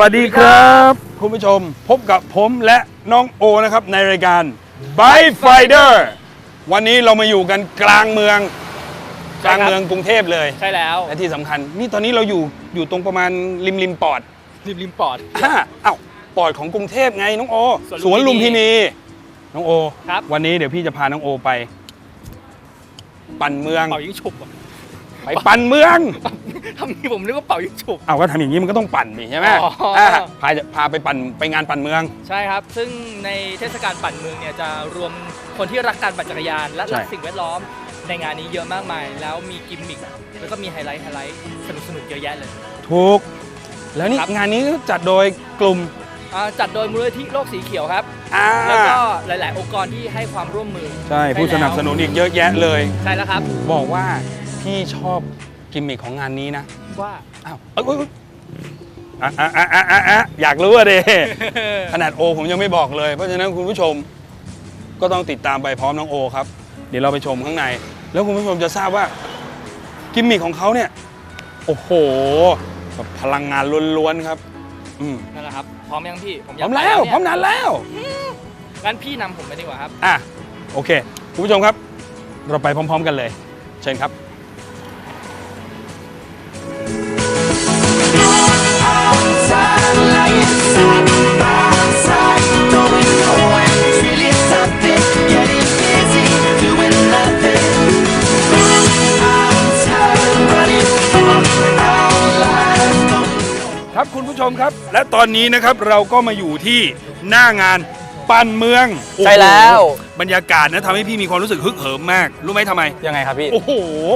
วัสดีครับ คุณผู้ชมพบกับผมและน้องโอนะครับในรายการ Bike Fighter วันนี้เรามาอยู่กันกลางเมือง กลางเมืองกรุงเทพเลย ใช่แล้ว และที่สำคัญ นี่ตอนนี้เราอยู่อยู่ตรงประมาณริมริมปอดริมริมปอด อ่าอ้าวปอดของกรุงเทพไงน้องโอสวนสวนลุลุมมพิพินีนีน้องโอ ครับ วันนี้เดี๋ยวพี่จะพาน้องโอไป ปั่นเมือง เป่ายิงฉุบอะ ไปปั่นเมือง ทำนี้ผมนึกว่าเป่ายิงฉุบ เอาก็ทำอย่างนี้มันก็ต้องปั่นดิใช่ไหมอ๋ออ่าพาพาไปปั่นไปงานปั่นเมือง ใช่ครับ ซึ่งในเทศกาลปั่นเมืองเนี่ยจะรวมคนที่รักการปั่นจักรยาน และรักใช่ สิ่งแวดล้อมในงานนี้เยอะมากมาย แล้วมีกิมมิคแล้วก็มีไฮไลท์ไฮไลท์สนุกสนุกๆเยอะแยะเลย ถูก แล้วนี่ครับ งานนี้จัดโดยกลุ่มอ่าจัดโดยมูลนิธิโลกสีเขียวครับ อ่าแล้วก็หลาย ๆ องค์กรที่ให้ความร่วมมือใช่ผู้สนับสนุนอีกเยอะแยะเลย ใช่แล้วครับ บอกว่า พี่ชอบกิมมิคของงานนี้นะ ว่า อ้าวเอ้ยเอ้ยเอ้ยอะอะอะอะอะอะอยากรู้อะเด ขนาดโอผมยังไม่บอกเลย เพราะฉะนั้นคุณผู้ชมก็ต้องติดตามไปพร้อมน้องโอครับ เดี๋ยวเราไปชมข้างใน แล้วคุณผู้ชมจะทราบว่า กิมมิคของเขาเนี่ย โอ้โหแบบพลังงานล้วนๆครับ อืมนั่นแหละครับ พร้อมยังพี่ ผมพยาร้กอมไปแล้วเนี่ยพร้อมนานแล้ว งั้นพี่นำผมไปดีกว่าครับ อะ โอเค คุณผู้ชมครับ เราไปพร้อม ๆ กันเลย เชิญครับครับ อนนี้นะครับเราก็มาอยู่ที่หน้างานปั่นเมืองใช่แล้ว โอ้โหบรรยากาศนะทำให้พี่มีความรู้สึกฮึกเหิมมาก รู้ไหมทำไม ยังไงครับพี่ โอ้โห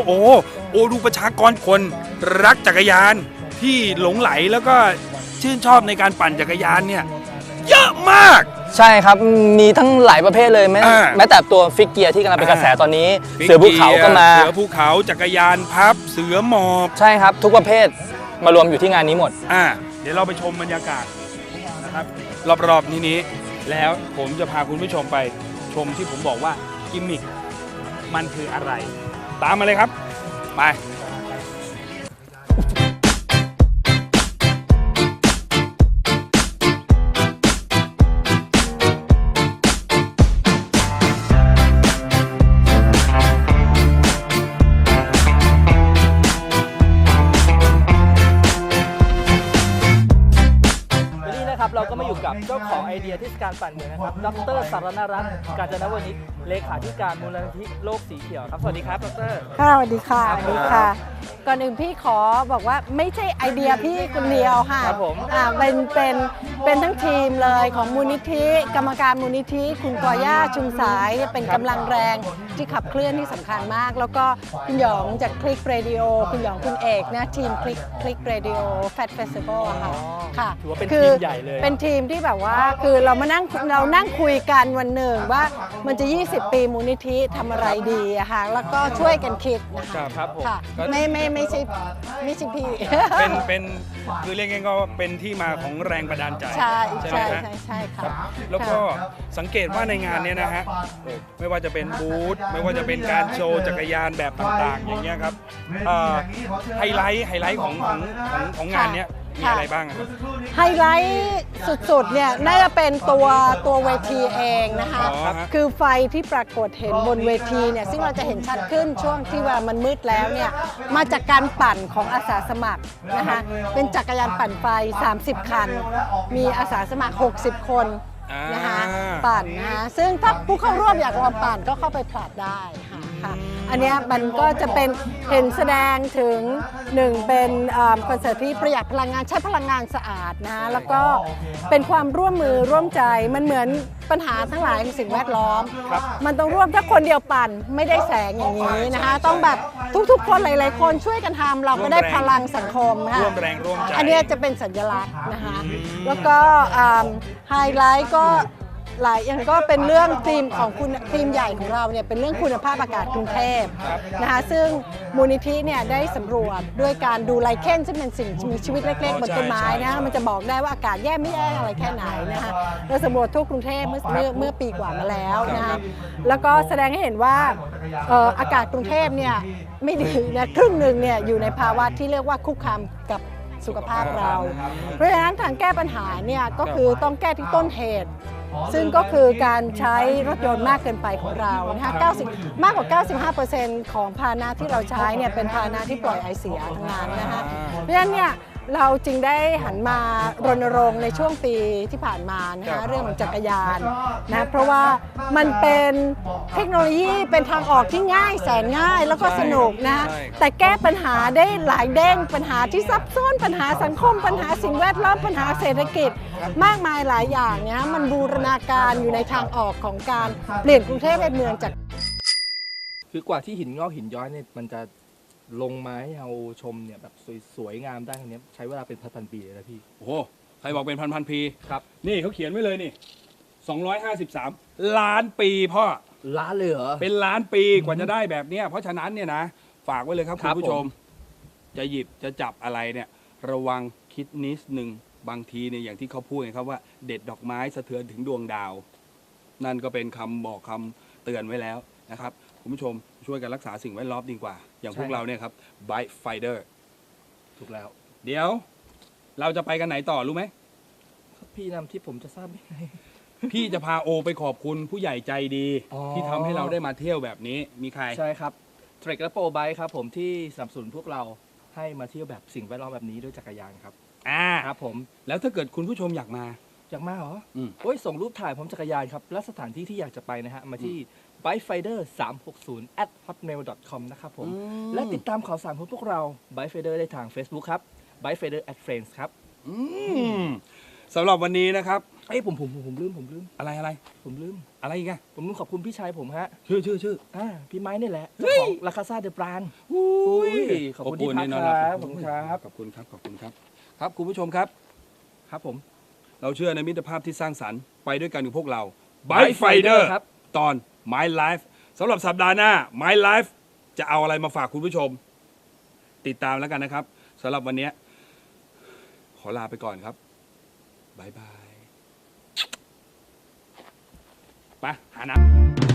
โอ้โหโอ้ดูประชากรคนรักจักรยานที่หลงไหลแล้วก็ชื่นชอบในการปั่นจักรยานเนี่ยเยอะมาก ใช่ครับ มีทั้งหลายประเภทเลยแม้อ่าแม้แต่ตัวฟิกเกียร์ที่กำลังเป็นกระแสอ่า ตอนนี้ เสือภูเขาก็มา เสือภูเขาจักรยานพับ เสือหมอบ ใช่ครับ ทุกประเภทมารวมอยู่ที่งานนี้หมด อ่า เดี๋ยวเราไปชมบรรยากาศนะครับรอบๆนี้นี้แล้วผมจะพาคุณผู้ชมไปชมที่ผมบอกว่ากิมมิคมันคืออะไร ตามมาเลยครับ ไป เราก็มาอยู่กับเจ้าของไอเดียเทศกาลปั่นเมืองนะครับ ดรสารนรัตน์กาญจนวณิชเลขาธิการมูลนิธิโลกสีเขียวครับ สวัสดีครับ ดร ค่ะสวัสดีค่ะครับสวัสดีค่ะ ก่อนอื่นพี่ขอบอกว่าไม่ใช่ไอเดียพี่คนเดียวค่ะครับผมอ่าเป็นเป็นเป็นทั้งทีมเลยของมูลนิธิ กรรมการมูลนิธิ คุณกอย่าชุมสายเป็นกำลังแรงที่ขับเคลื่อนที่สำคัญมาก แล้วก็คุณหยองจากคลิกเรดิโอคุณหยองคุณเอกนะทีมคลิกคลิกเรดิโอแฟตเฟสติวัลค่ะค่ะถือว่าเป็นคืทีอมใหญ่เลยเป็นทีมที่แบบว่าคือเรามานั่งเรานั่งคุยกันวันหนึ่งว่ามันจะ 20 ปีมูลนิธิทำอะไรดีอะค่ะแล้วก็ช่วยกันคิดนะคะครับผม ค่ะก็ไม่ไม่ไม่ใช่ไม่ใช่พี่ เป็นเป็น คือเรียกง่ายๆก็เป็นที่มาของแรงบันดาลใจใช่ไหมใช่ฮะ ใช่ใช่ค่ะแล้วก็สังเกตว่าในงานเนี้ยนะฮะโอ้ไม่ว่าจะเป็นบูธไม่ว่าจะเป็นการโชว์จักรยานแบบต่างๆ อย่างเงี้ยครับเอ่อไฮไลท์ไฮไลท์ของของของของงานเนี้ย มีอะไรบ้างอะครับ ไฮไลท์สุดๆ เนี่ย น่าจะเป็นตัวตัวเวทีเองนะคะ อ๋อฮะ คือไฟที่ปรากฏเห็นบนเวทีเนี่ย ซึ่งเราจะเห็นชัดขึ้นช่วงที่เวลามันมืดแล้วเนี่ย มาจากการปั่นของอาสาสมัครนะคะ เป็นจักรยานปั่นไฟ 30 คัน มีอาสาสมัคร 60 คนนะคะอ่าปั่นนะคะ ซึ่งถ้าผู้เข้าร่วมอยากลองปั่นก็เข้าไปผลัดได้ค่ะค่ะ อันเนี้ยมันก็จะเป็นเห็นแสดงถึงหนึ่งเป็นอ่าคอนเสิร์ตที่ประหยัดพลังงานใช้พลังงานสะอาดนะแล้วก็เป็นความร่วมมือร่วมใจมันเหมือนปัญหาทั้งหลายของสิ่งแวดล้อม มันต้องร่วมถ้าคนเดียวปั่นไม่ได้แสงอย่างนี้นะคะต้องแบบทุกๆ คนหลายๆ คนช่วยกันทำเราก็ได้พลังสังคมนะคะร่วมแรงร่วมใจอันเนี้ยจะเป็นสัญลักษณ์นะคะแล้วก็ไฮไลท์ก็ หลายอย่างก็เป็นเรื่องธีมของคุณธีมใหญ่ของเราเนี่ยเป็นเรื่องคุณภาพอากาศกรุงเทพนะคะซึ่งมูลนิธิเนี่ยได้สำรวจด้วยการดูไลเคนซึ่งเป็นสิ่งมีชีวิตเล็กๆบนต้นไม้นะมันจะบอกได้ว่าอากาศแย่ไม่แย่อะไรแค่ไหนนะคะเราสำรวจทั่วกรุงเทพเมื่อเมื่อเมื่อปีกว่ามาแล้วนะคะแล้วก็แสดงให้เห็นว่าเอ่ออากาศกรุงเทพเนี่ยไม่ดีนะครึ่งหนึ่งเนี่ยอยู่ในภาวะที่เรียกว่าคุกคามกับสุขภาพเรา เพราะฉะนั้นการแก้ปัญหาเนี่ยก็คือต้องแก้ที่ต้นเหตุ ซึ่งก็คือการใช้รถยนต์มากเกินไปของเรานะคะ90 มากกว่า 95%ของพาหนะที่เราใช้เนี่ยเป็นพาหนะที่ปล่อยไอเสียทั้งนั้นนะคะเพราะฉะนั้นเนี่ย เราจึงได้หันมารณรงค์ในช่วงปีที่ผ่านมานะคะเรื่องของจักรยานนะเพราะว่ามันเป็นเทคโนโลยีเป็นทางออกที่ง่ายแสนง่ายแล้วก็สนุกนะแต่แก้ปัญหาได้หลายเด้งปัญหาที่ซับซ้อนปัญหาสังคม ปัญหาสิ่งแวดล้อมปัญหาเศรษฐกิจ มากมายหลายอย่างเนี่ยมันบูรณาการอยู่ในทางออกของการเปลี่ยนกรุงเทพเป็นเมืองจากคือกว่าที่หินงอกหินย้อยเนี่ยมันจะ ลงมาให้เราชมเนี่ยแบบสวยๆงามได้ครั้งนี้ยใช้เวลาเป็นพันๆปีเลยนะพี่ โอ้โห ใครบอกเป็นพันพันๆปี ครับ นี่เขาเขียนไว้เลยนี่ 253 ล้านปีพ่อ ล้านเลยเหรอ เป็นล้านปีกว่าจะได้แบบเนี้ยเพราะฉะนั้นเนี่ยนะ ฝากไว้เลยครับคคุรัณบผู้ชมผมจะหยิบจะจับอะไรเนี่ย ระวังคิดนิดหนึ่งบางทีเนี่ยอย่างที่เขาพูดไงครับว่าเด็ดดอกไม้สะเทือนถึงดวงดาว นั่นก็เป็นคำบอกคำเตือนไว้แล้วนะครับ คุณผู้ชมช่วยกันรักษาสิ่งแวดล้อมดีกว่า อย่างพวกเราเนี่ยครับ Bike Fighter ถูกแล้ว เดี๋ยว เราจะไปกันไหนต่อรู้ไหม พี่นำที่ผมจะทราบได้ไง พี่จะพาโอไปขอบคุณผู้ใหญ่ใจดี อ๋อ ที่ทำให้เราได้มาเที่ยวแบบนี้มีใคร ใช่ครับเทรคและโปรไบค์ครับผมที่สนับสนุนพวกเราให้มาเที่ยวแบบสิ่งแวดล้อมแบบนี้ด้วยจักรยานครับอ่าครับผมแล้วถ้าเกิดคุณผู้ชมอยากมา อยากมาเหรออืม โอ้ยส่งรูปถ่ายพร้อมจักรยานครับและสถานที่ที่อยากจะไปนะฮะมาที่ bikefinder 360 at hotmail com นะครับผม และติดตามข่าวสารของพวกเรา bikefinder ได้ทาง Facebook ครับ bikefinder at friends ครับอืมสำหรับวันนี้นะครับเอ้ยผมผมผมผมลืมผมลืมอะไรอะไร ผมลืมอะไรอีกอะผมลืมขอบคุณพี่ชายผมฮะ ชื่อชื่อชื่ออ่าพี่ไม้นี่แหละเจ้าของลาคาซาเดปรานอุ้อุ้ยขอบคุณที่พักแน่นคอนรับขอบคุณครับขอบคุณครับขอบคุณครับ ครับคุณผู้ชมครับ ครับผม เราเชื่อในมิตรภาพที่สร้างสรรค์ไปด้วยกันกับพวกเรา Bike Bike Fighter Fighter ครับ ตอน My Life สำหรับสัปดาห์หน้า My Life จะเอาอะไรมาฝากคุณผู้ชม ติดตามแล้วกันนะครับสำหรับวันนี้ ขอลาไปก่อนครับบายบายไปหาน้ำ